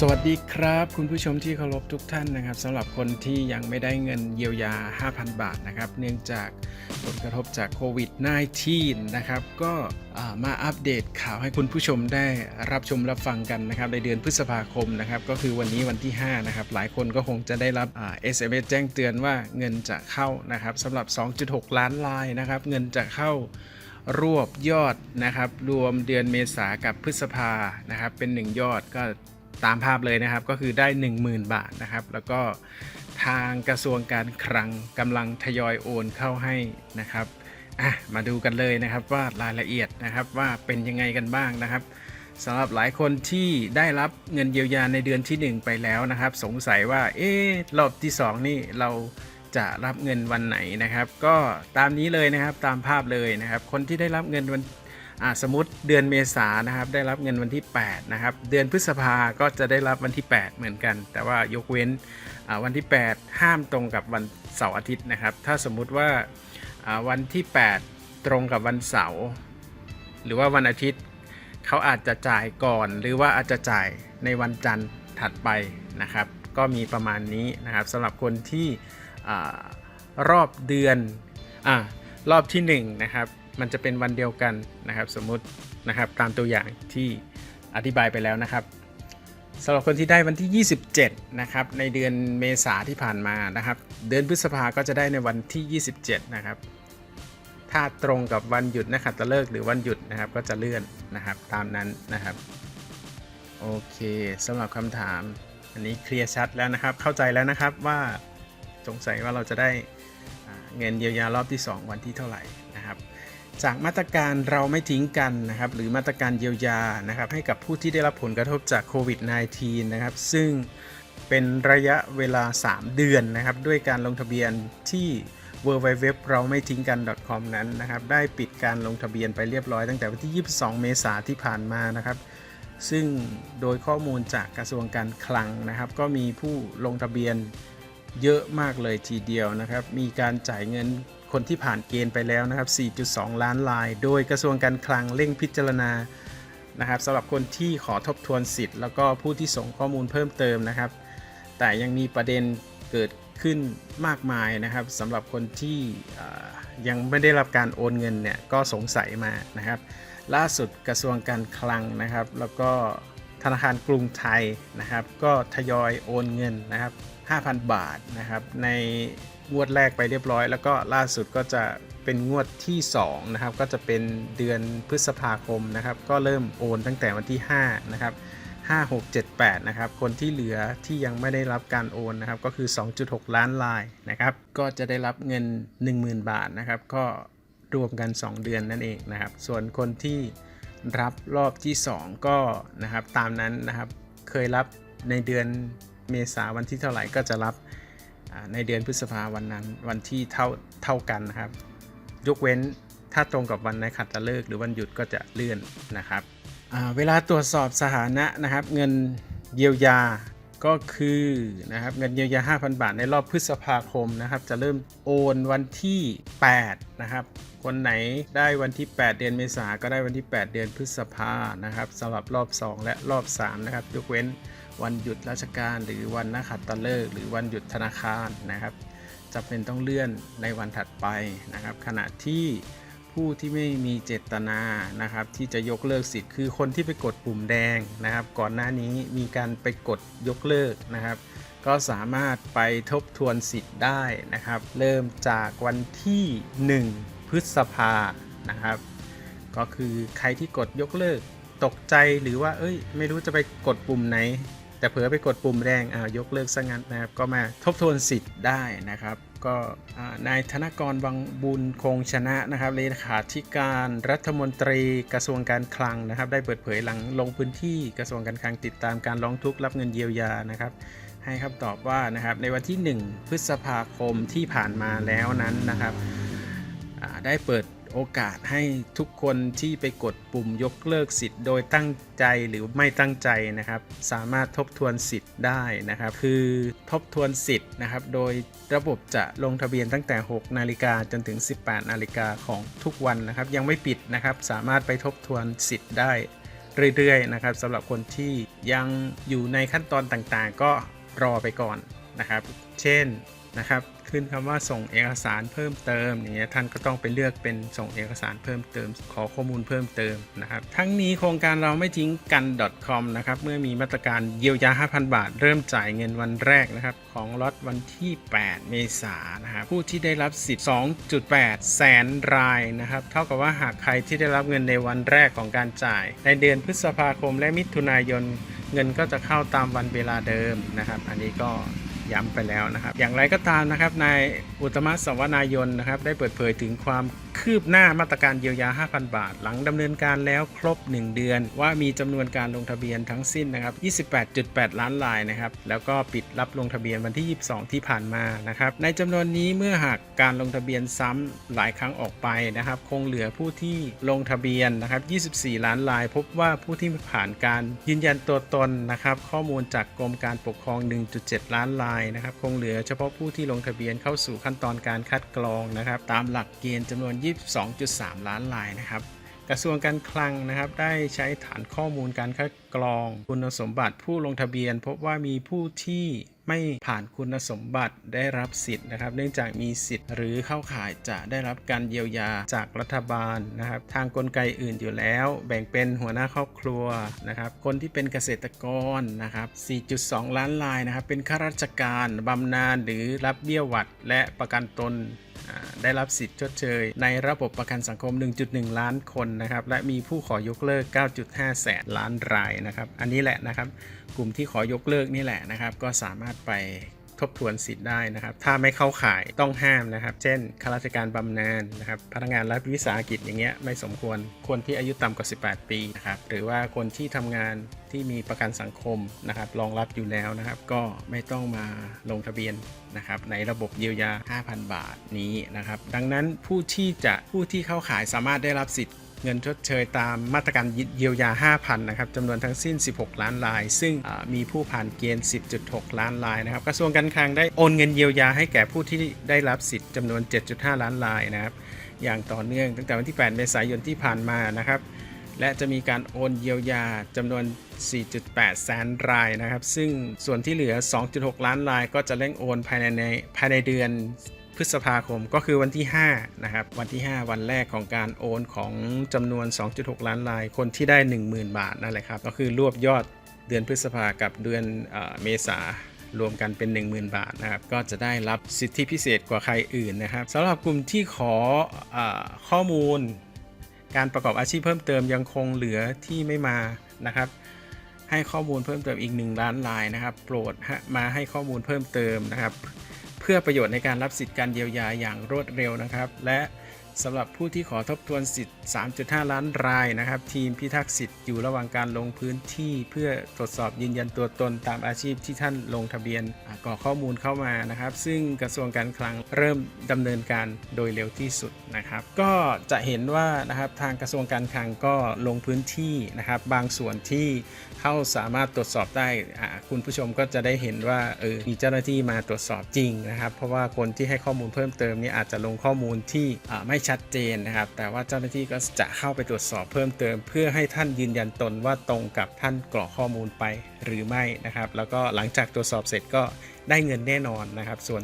สวัสดีครับ คุณผู้ชมที่เคารพทุกท่านนะครับสำหรับคนที่ยังไม่ได้เงินเยียวยา 5,000 บาทนะครับ เนื่องจากผลกระทบจากโควิด -19 นะครับ ก็มาอัปเดตข่าวให้คุณผู้ชมได้รับชมรับฟังกันนะครับ ในเดือนพฤษภาคมนะครับ ก็คือวันนี้วันที่ 5 นะครับ หลายคนก็คงจะได้รับ SMS แจ้งเตือนว่าเงินจะเข้านะครับสำหรับ 2.6 ล้านลายนะครับ เงินจะเข้ารวบยอดนะครับ รวมเดือนเมษากับพฤษภานะครับ เป็น 1 ยอดก็ ตามภาพเลยนะครับ ก็คือได้ 10,000 บาทนะครับ แล้วก็ทางกระทรวงการคลังกำลังทยอยโอนเข้าให้นะครับอะมาดูกันเลยนะครับว่ารายละเอียดนะครับว่าเป็นยังไงกันบ้างนะครับสำหรับหลายคนที่ได้รับเงินเยียวยาในเดือนที่ 1 ไปแล้วนะครับ สงสัยว่าเอ๊ะรอบที่ 2 นี่เราจะรับเงินวันไหนนะครับ ก็ตามนี้เลยนะครับตามภาพเลยนะครับ คนที่ได้รับเงินวัน อ่าสมมติเดือนเมษานะครับได้รับเงินวันที่ 8 นะครับ เดือนพฤษภาก็จะได้รับวันที่ 8 เหมือนกัน แต่ว่ายกเว้นวันที่ 8 ห้ามตรงกับวันเสาร์อาทิตย์นะครับ ถ้าสมมุติว่าวันที่ 8 ตรงกับวันเสาร์หรือว่าวันอาทิตย์เขาอาจจะจ่ายก่อน หรือว่าอาจจะจ่ายในวันจันทร์ถัดไปนะครับ ก็มีประมาณนี้นะครับสำหรับคนที่อรอบเดือนอรอบที่1นะครับ มันจะเป็นวันเดียวกันนะครับ สมมุตินะครับตามตัวอย่างที่อธิบายไปแล้วนะครับสำหรับคนที่ได้วันที่ 27 นะครับ ในเดือนเมษาที่ผ่านมานะครับ เดือนพฤษภาก็จะได้ในวันที่ 27 นะครับ ถ้าตรงกับวันหยุดนักขับตฤกษ์หรือวันหยุดนะครับ ก็จะเลื่อนนะครับตามนั้นนะครับ โอเคสำหรับคำถาม อันนี้เคลียร์ชัดแล้วนะครับ เข้าใจแล้วนะครับว่าสงสัยว่าเราจะได้เงินเยียวยารอบที่ 2 วันที่เท่าไหร่ จากมาตรการเราไม่ทิ้งกันนะครับหรือมาตรการเยียวยานะครับให้กับผู้ที่ได้รับผลกระทบจากโควิด -19 นะครับซึ่งเป็นระยะเวลา 3 เดือนนะครับด้วยการลงทะเบียนที่ w w w เราไม่ทิ้งกัน .com นั้นนะครับได้ปิดการลงทะเบียนไปเรียบร้อยตั้งแต่วันที่ 22 เมษาที่ผ่านมานะครับซึ่งโดยข้อมูลจากกระทรวงการคลังนะครับ ก็มีผู้ลงทะเบียนเยอะมากเลยทีเดียวนะครับ มีการจ่ายเงิน คนที่ผ่านเกณฑ์ไปแล้วนะครับ 4.2 ล้านลาย โดยกระทรวงการคลังเร่งพิจารณานะครับสำหรับคนที่ขอทบทวนสิทธิ์ แล้วก็ผู้ที่ส่งข้อมูลเพิ่มเติมนะครับ แต่ยังมีประเด็นเกิดขึ้นมากมายนะครับสำหรับคนที่ยังไม่ได้รับการโอนเงินเนี่ยก็สงสัยมานะครับ ล่าสุดกระทรวงการคลังนะครับ แล้วก็ธนาคารกรุงไทยนะครับ ก็ทยอยโอนเงินนะครับ 5,000 บาทนะครับใน งวดแรกไปเรียบร้อย แล้วก็ล่าสุดก็จะเป็นงวดที่2นะครับก็จะเป็นเดือนพฤษภาคมนะครับก็เริ่มโอนตั้งแต่วันที่5นะครับ5 6 7 8นะครับคนที่เหลือที่ยังไม่ได้รับการโอนนะครับก็คือ 2.6 ล้านลายนะครับก็จะได้รับเงิน 10,000 บาทนะครับก็รวมกัน 2 เดือนนั่นเองนะครับส่วนคนที่รับรอบที่ 2 ก็นะครับตามนั้นนะครับเคยรับในเดือนเมษาวันที่เท่าไหร่ก็จะรับ ในเดือนพฤษภาวันนั้นวันที่เท่าเท่ากันนะครับ ยกเว้นถ้าตรงกับวันในขัตฤกษ์หรือวันหยุดก็จะเลื่อนนะครับเวลาตรวจสอบสถานะนะครับเงินเยียวยาก็คือนะครับเงินเยียวยา 5,000 บาทในรอบพฤษภาคมนะครับ จะเริ่มโอนวันที่ 8 นะครับ คนไหนได้วันที่ 8 เดือนเมษาก็ได้วันที่ 8 เดือนพฤษภานะครับสำหรับรอบ 2 และรอบ 3 นะครับ ยกเว้น วันหยุดราชการหรือวันนักขัตฤกษ์หรือวันหยุดธนาคารนะครับจะเป็นต้องเลื่อนในวันถัดไปนะครับ ขณะที่ผู้ที่ไม่มีเจตนานะครับที่จะยกเลิกสิทธิ์คือคนที่ไปกดปุ่มแดงนะครับ ก่อนหน้านี้มีการไปกดยกเลิกนะครับ ก็สามารถไปทบทวนสิทธิ์ได้นะครับ เริ่มจากวันที่ 1 พฤษภานะครับ ก็คือใครที่กดยกเลิกตกใจหรือว่าเอ้ย ไม่รู้จะไปกดปุ่มไหน แต่เผลอไปกดปุ่มแดงอ่ายกเลิกซะงั้นนะครับก็มาทบทวนสิทธิ์ได้นะครับก็นายธนกรวังบุญคงชนะนะครับเลขาธิการรัฐมนตรีกระทรวงการคลังนะครับ ได้เปิดเผยหลังลงพื้นที่กระทรวงการคลังติดตามการร้องทุกข์รับเงินเยียวยานะครับ ให้คำตอบว่านะครับในวันที่ 1 พฤษภาคมที่ผ่านมาแล้วนั้นนะครับได้เปิด โอกาสให้ทุกคนที่ไปกดปุ่มยกเลิกสิทธิ์ โดยตั้งใจหรือไม่ตั้งใจนะครับ สามารถทบทวนสิทธิ์ได้นะครับ คือทบทวนสิทธิ์นะครับ โดยระบบจะลงทะเบียนตั้งแต่ 6 นาฬิกาจนถึง 18 นาฬิกาของทุกวันนะครับ ยังไม่ปิดนะครับ สามารถไปทบทวนสิทธิ์ได้เรื่อยๆนะครับสำหรับคนที่ยังอยู่ในขั้นตอนต่างๆ ก็รอไปก่อนนะครับ เช่นนะครับ ขึ้นคำว่าส่งเอกสารเพิ่มเติมอย่างเงี้ยท่านก็ต้องไปเลือกเป็นส่งเอกสารเพิ่มเติม ขอข้อมูลเพิ่มเติมนะครับ ทั้งนี้โครงการเราไม่ทิ้งกัน .com นะครับเมื่อมีมาตรการเยียวยา 5,000 บาท เริ่มจ่ายเงินวันแรกนะครับของล็อตวันที่ 8 เมษายนนะครับผู้ที่ได้รับสิทธิ์2.8 แสนรายนะครับเท่ากับว่าหากใครที่ได้รับเงินในวันแรกของการจ่าย ในเดือนพฤษภาคมและมิถุนายน เงินก็จะเข้าตามวันเวลาเดิมนะครับ อันนี้ก็ ย้ำไปแล้วนะครับ อย่างไรก็ตามนะครับนายอุตมะสวนายนนะครับ ได้เปิดเผยถึงความคืบหน้ามาตรการเยียวยา 5,000 บาท หลังดำเนินการแล้วครบ 1 เดือน ว่ามีจำนวนการลงทะเบียนทั้งสิ้นนะครับ 28.8 ล้านรายนะครับ แล้วก็ปิดรับลงทะเบียนวันที่ 22 ที่ผ่านมานะครับ ในจำนวนนี้เมื่อหากการลงทะเบียนซ้ำหลายครั้งออกไปนะครับ คงเหลือผู้ที่ลงทะเบียนนะครับ 24 ล้านราย พบว่าผู้ที่ผ่านการยืนยันตัวตนนะครับ ข้อมูลจากกรมการปกครอง 1.7 ล้านรายนะครับคงเหลือเฉพาะผู้ที่ลงทะเบียนเข้าสู่ขั้นตอนการคัดกรองนะครับตามหลักเกณฑ์จำนวน 22.3 ล้านรายนะครับ กระทรวงการคลังนะครับได้ใช้ฐานข้อมูลการคัดกรองคุณสมบัติผู้ลงทะเบียน พบว่ามีผู้ที่ไม่ผ่านคุณสมบัติได้รับสิทธิ์นะครับ เนื่องจากมีสิทธิ์หรือเข้าข่ายจะได้รับการเยียวยาจากรัฐบาลนะครับ ทางกลไกอื่นอยู่แล้ว แบ่งเป็นหัวหน้าครอบครัวนะครับ คนที่เป็นเกษตรกรนะครับ 4.2 ล้านรายนะครับ เป็นข้าราชการบำนาญหรือรับเบี้ยหวัดและประกันตน ได้รับสิทธิ์ชดเชย ในระบบประกันสังคม 1.1 ล้านคนนะครับและมีผู้ขอยกเลิก 9.5 แสนล้านรายนะครับ อันนี้แหละนะครับ กลุ่มที่ขอยกเลิกนี่แหละนะครับ ก็สามารถไป ทบทวนสิทธิ์ได้นะครับ ถ้าไม่เข้าข่ายต้องห้ามนะครับ เช่นข้าราชการบำนาญนะครับ พนักงานรัฐวิสาหกิจอย่างเงี้ยไม่สมควร คนที่อายุต่ำกว่า 18 ปีนะครับ หรือว่าคนที่ทำงานที่มีประกันสังคมนะครับ รองรับอยู่แล้วนะครับ ก็ไม่ต้องมาลงทะเบียนนะครับ ในระบบเยียวยา 5,000 บาทนี้นะครับ ดังนั้นผู้ที่จะผู้ที่เข้าข่ายสามารถได้รับสิทธิ์ เงินชดเชยตามมาตรการเยียวยา 5,000 นะครับจำนวนทั้งสิ้น 16 ล้านราย ซึ่งมีผู้ผ่านเกณฑ์ 10.6 ล้านรายนะครับกระทรวงการคลังได้โอนเงินเยียวยาให้แก่ผู้ที่ได้รับสิทธิ์จำนวน 7.5 ล้านรายนะครับอย่างต่อเนื่องตั้งแต่วันที่ 8 เมษายนที่ผ่านมานะครับและจะมีการโอนเยียวยาจำนวน 4.8 แสนรายนะครับ ซึ่งส่วนที่เหลือ 2.6 ล้านรายก็จะเร่งโอนภายในในภายในเดือน พฤษภาคมก็คือวันที่ 5 นะครับ วันที่ 5 วันแรกของการโอนของจำนวน 2.6 ล้านราย คนที่ได้ 10,000 บาทนั่นแหละครับ ก็คือรวบยอดเดือนพฤษภากับเดือนเอเมษารวมกันเป็น 10,000 บาทนะครับ ก็จะได้รับสิทธิพิเศษกว่าใครอื่นนะครับสำหรับกลุ่มที่ขออข้อมูล การประกอบอาชีพเพิ่มเติมยังคงเหลือที่ไม่มานะครับให้ข้อมูลเพิ่มเติมอีก 1 ล้านรายนะครับ โปรดมาให้ข้อมูลเพิ่มเติมนะครับ เพื่อประโยชน์ในการรับสิทธิ์การเยียวยาอย่างรวดเร็วนะครับ และสำหรับผู้ที่ขอทบทวนสิทธิ์ 3.5 ล้านรายนะครับ ทีมพิทักษ์สิทธิ์อยู่ระหว่างการลงพื้นที่ เพื่อตรวจสอบยืนยันตัวตนตามอาชีพที่ท่านลงทะเบียนอ่อข้อมูลเข้ามานะครับ ซึ่งกระทรวงการคลังเริ่มดำเนินการโดยเร็วที่สุดนะครับ ก็จะเห็นว่านะครับทางกระทรวงการคลังก็ลงพื้นที่นะครับ บางส่วนที่เข้าสามารถตรวจสอบได้คุณผู้ชมก็จะได้เห็นว่าเออมีเจ้าหน้าที่มาตรวจสอบจริงนะครับ เพราะว่าคนที่ให้ข้อมูลเพิ่มเติมนี่อาจจะลงข้อมูลที่ไม่ชัดเจนนะครับ แต่ว่าเจ้าหน้าที่ก็จะเข้าไปตรวจสอบเพิ่มเติม เพื่อให้ท่านยืนยันตนว่าตรงกับท่านกรอกข้อมูลไปหรือไม่นะครับ แล้วก็หลังจากตรวจสอบเสร็จก็ได้เงินแน่นอนนะครับ ส่วน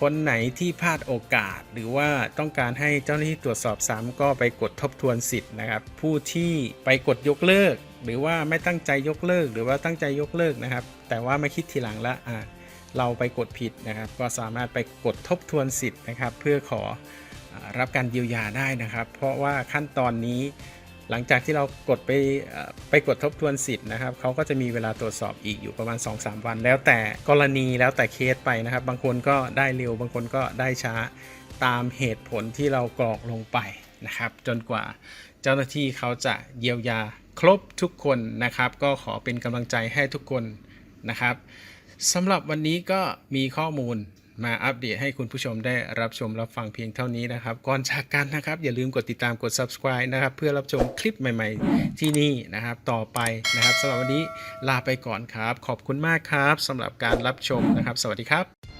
คนไหนที่พลาดโอกาส หรือว่าต้องการให้เจ้าหน้าที่ตรวจสอบซ้ำก็ไปกดทบทวนสิทธิ์นะครับ ผู้ที่ไปกดยกเลิก หรือว่าไม่ตั้งใจยกเลิก หรือว่าตั้งใจยกเลิกนะครับ แต่ว่าไม่คิดทีหลังละอ่าเราไปกดผิดนะครับ ก็สามารถไปกดทบทวนสิทธิ์นะครับ เพื่อขอรับการเยียวยาได้นะครับ เพราะว่าขั้นตอนนี้ หลังจากที่เรากดไปไปกดทบทวนสิทธิ์นะครับเขาก็จะมีเวลาตรวจสอบอีกอยู่ประมาณ 2-3 วัน แล้วแต่กรณีแล้วแต่เคสไปนะครับ บางคนก็ได้เร็ว บางคนก็ได้ช้าตามเหตุผลที่เรากรอกลงไปนะครับ จนกว่าเจ้าหน้าที่เขาจะเยียวยาครบทุกคนนะครับ ก็ขอเป็นกำลังใจให้ทุกคนนะครับสำหรับวันนี้ก็มีข้อมูล มาอัปเดตให้คุณผู้ชมได้รับชมรับฟังเพียงเท่านี้นะครับ ก่อนจากกันนะครับ อย่าลืมกดติดตามกด subscribe นะครับ เพื่อรับชมคลิปใหม่ ๆ ที่นี่นะครับ ต่อไปนะครับสำหรับวันนี้ลาไปก่อนครับ ขอบคุณมากครับสำหรับการรับชมนะครับ สวัสดีครับ